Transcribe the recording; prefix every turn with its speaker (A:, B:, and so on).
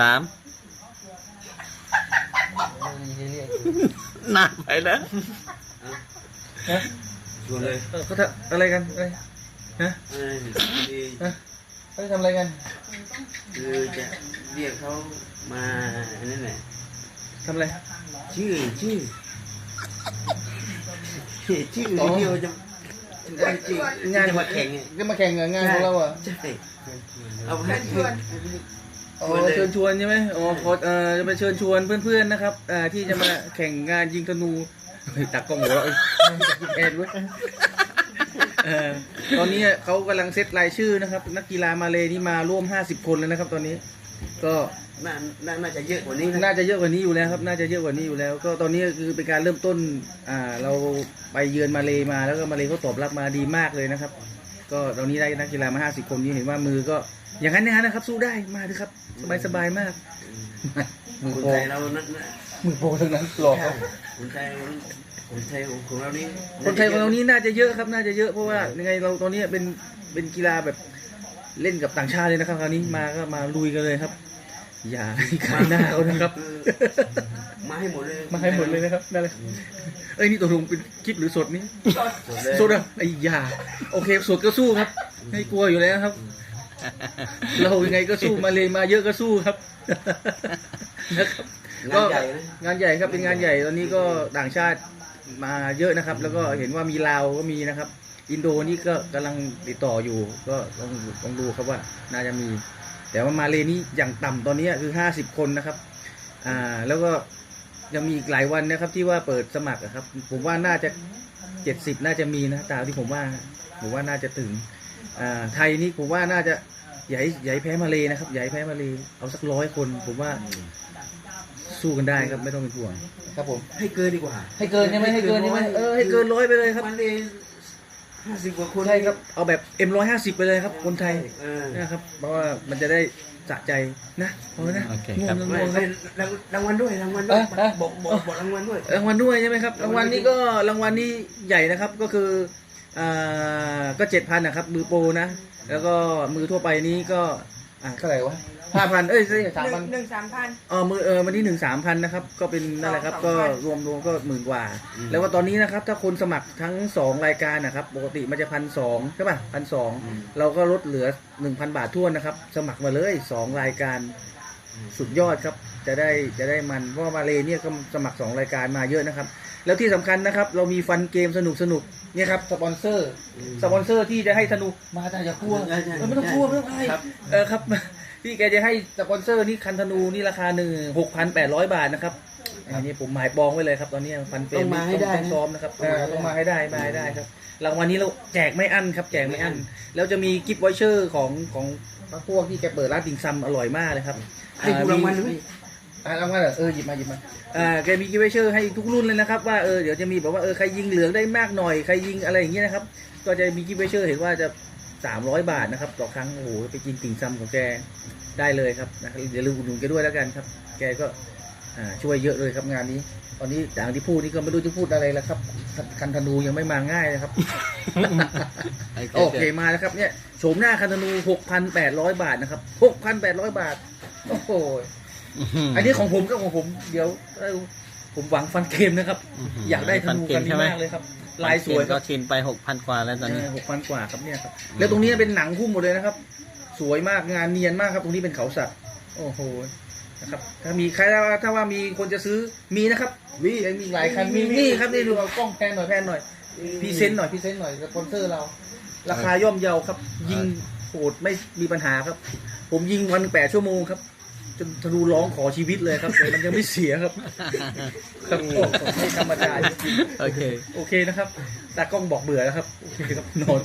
A: สามนานไปแล้ว
B: ฮะ
C: ชวนเลย
B: เออเขาทำอะไรกันอะไรฮะ
C: เออคือ
B: ฮะเขาจะทำอะไรกัน
C: คือจะเรียกเขามาอันนั้นแหละ
B: ทำอะไร
C: ชื่อชื่อชื่อ
B: อ๋อ
C: เดียวจะจริง
B: งาน
C: จะมาแข่งไง
B: จะมาแข่งกับงานของเราเหรอะ
C: ใช่เอาให้
D: ชวน
B: อ๋อเชิญชวนใช่ไหมอ๋อขอเอ่อจะไปเชิญชวนเพื่อนๆนะครับอ่าที่จะมาแข่งงานยิงธนูเฮ้ยตักกล้องหัวเราะเอ้ยแอนเว้ยเออตอนนี้เขากำลังเซตรายชื่อนะครับ นักกีฬามาเลยนี่มาร่วม 50 คนแล้วนะครับ ตอนนี้ ก็
C: น่าน่าน่าจะเยอะกว่านี้นะ
B: น่าจะเยอะกว่านี้อยู่แล้วครับ น่าจะเยอะกว่านี้อยู่แล้ว ก็ตอนนี้คือเป็นการเริ่มต้น อ่า เราไปเยือนมาเลมาแล้วก็มาเลเขาตอบรับมาดีมากเลยนะครับ ก็ตอนนี้ได้นักกีฬามา50คนนี้เห็นว่ามือก็อย่างนั้นอย่างนั้นนะครับ สู้ได้มาเถอะครับ สบายสบายๆมากมือ
C: คน
B: โปร
C: ไทยเรานั่นนะ
B: มือโปรทั้งนั้นหลอก
C: คนไทยคนไทยของเรานี่
B: คนไทยของเรานี้น่าจะเยอะครับน่าจะเยอะเพราะว่ายังไงเราตอนนี้เป็นเป็นกีฬาแบบเล่นกับต่างชาติเลยนะครับคราวนี้มาก็มาลุยกันเลยครับ อย่าให้ขายหน้าเขานะครับ
C: มาให้หมดเลย
B: มาให้หมดเลยนะครับได้เลยเอ้ยนี่ตัวลงเป็นคลิปหรือสดนี่
C: หมดเลย
B: สดอะไอ้ยาโอเคสดก็สู้ครับไม่กลัวอยู่แล้วครับ เรายังไงก็สู้มาเลยมาเยอะก็สู้ครับนะครับ
C: งานใหญ่นะ
B: งานใหญ่ครับเป็นงานใหญ่ตอนนี้ก็ต่างชาติมาเยอะนะครับ แล้วก็เห็นว่ามีลาวก็มีนะครับ อินโดนี่ก็กำลังติดต่ออยู่ ก็ต้องต้องดูครับว่าน่าจะมี แต่ว่ามาเลนี่อย่างต่ำตอนนี้คือห้าสิบคนนะครับ อ่า แล้วก็ยังมีอีกหลายวันนะครับ ที่ว่าเปิดสมัครอะครับ ผมว่าน่าจะเจ็ดสิบน่าจะมีนะตามที่ผมว่า ผมว่าน่าจะถึง อ่า ไทยนี่ผมว่าน่าจะใหญ่ใหญ่แพ้มาเลนะครับใหญ่แพ้มาเลเอาสักร้อยคน ผมว่าสู้กันได้ครับไม่ต้องเป็นห่วง ครับผม
C: ให้เกินดีกว่า
B: ให้เกินใช่ไหมให้เกินใช่ไหมเออให้เกินร้อยไปเลยครับ
C: มันเลย ห้าสิบกว่าคน
B: ใช่ครับเอาแบบเอ็มร้อยห้าสิบไปเลยครับคนไทย
C: เออ
B: นะครับ เพราะว่ามันจะได้สะใจนะพอนะ
A: โอเค
B: ง่ว
A: ครับ
B: ง
C: ไม่
B: ง่วงค
C: ไม่
B: รับ
C: รางรางวัลด้วยรางวัลด้วย
B: เอ๊ะ
C: บอกบอกบอกรางวัลด้วย
B: รางวัลด้วยใช่ไหมครับรางวัลนี้ก็รางวัลนี้ใหญ่นะครับก็คืออ่าก็เจ็ดพันนะครับมือโปรนะ แล้วก็มือทั่วไปนี้ก็ อ่าเท่าไหร่วะห้าพันเอ้ยสามพัน
D: หนึ่งสามพัน
B: เออมือเออวันที่หนึ่งสามพันนะครับก็เป็นนั่นแหละครับ ก็รวมรวมก็หมื่นกว่า แล้วก็ตอนนี้นะครับถ้าคนสมัครทั้งสองรายการนะครับ ปกติมันจะพันสองใช่ป่ะพันสองเราก็ลดเหลือหนึ่งพันบาททวนนะครับ สมัครมาเลยสองรายการสุดยอดครับ จะได้จะได้มันเพราะว่ามาเลเนี่ยก็สมัครสองรายการมาเยอะนะครับ แล้วที่สำคัญนะครับ เรามีฟันเกมสนุกสนุกๆ เนี่ยครับสปอนเซอร์ สปอนเซอร์ที่จะให้สนุกมาแต่อย่ากลัว
C: ใช่ใช่
B: เออไม่ต้องกลัวไม่ต้องอาย
C: ครับ
B: เออครับที่แกจะให้สปอนเซอร์นี่คันธนูนี่ราคาหนึ่งหกพันแปดร้อยบาทนะครับอันนี้ผมหมายปองไว้เลยครับตอนนี้ฟันเฟร
C: ต้องมาให้ได้
B: ต้องซ้อมนะครับเออต้องมาให้ได้มาให้ได้ครับรางวัลนี้เราแจกไม่อั้นครับ แจกไม่อั้นแล้วจะมีกิฟต์วอเชอร์ของของพวกที่แกเปิดร้านติ่งซำอร่อยมากเลยครับ
C: ให้กูรางวัลด้วย
B: อ่ารางวัลเหรอเออหยิบมาหยิบมาอ่าแกมีกิฟต์วอเชอร์ให้ทุกรุ่นเลยนะครับว่าเออเดี๋ยวจะมีแบบว่าเออใครยิงเหลืองได้มากหน่อยใครยิงอะไรอย่างเงี้ยนะครับก็จะมีกิฟต์วอเชอร์เห็นว่าจะสามร้อยบาทนะครับต่อครั้งโอ้โหไปกินติ่งซำของแกได้เลยครับนะครับอย่าลืมอุดหนุนแกด้วยแล้วกันครับ แกก็อ่าช่วยเยอะเลยครับงานนี้ ตอนนี้อย่างที่พูดนี่ก็ไม่รู้จะพูดอะไรแล้วครับคันธนูยังไม่มาง่ายนะครับ โอเคมาแล้วครับเนี่ยโฉมหน้าคันธนู6,800บาทนะครับ6,800บาท โอ้โห อันนี้ของผมก็ของผมเดี๋ยวเอ้าผมหวังฟันเกมนะครับ อยากได้ธนูกันนี้มากเลยครับลายสวยค
A: ก็
B: รับ
A: ชินไปหกพันกว่าแล้วตอนนี้
B: หกพันกว่าครับเนี่ยครับแล้วตรงนี้เป็นหนังหุ้มหมดเลยนะครับ สวยมากงานเนียนมากครับ ตรงนี้เป็นเขาสัตว์โอ้โหนะครับ ถ้ามีใครถ้าว่าถ้าว่ามีคนจะซื้อมีนะครับมีมีหลายคันมีนี่ครับนี่ดูเอากล้องแพนหน่อยแพนหน่อยพรีเซนต์หน่อยพรีเซนต์หน่อยสปอนเซอร์เรา ราคาย่อมเยาครับ ยิงโหดไม่มีปัญหาครับ ผมยิงวันแปดชั่วโมงครับจน ธนูร้องขอชีวิตเลยครับแต่มันยังไม่เสียครับครับโอ้โหไม่ธรรมดาจริง
A: โอเค
B: ๆโอเคนะครับตากล้องบอกเบื่อแล้วครับโอเคครับนอน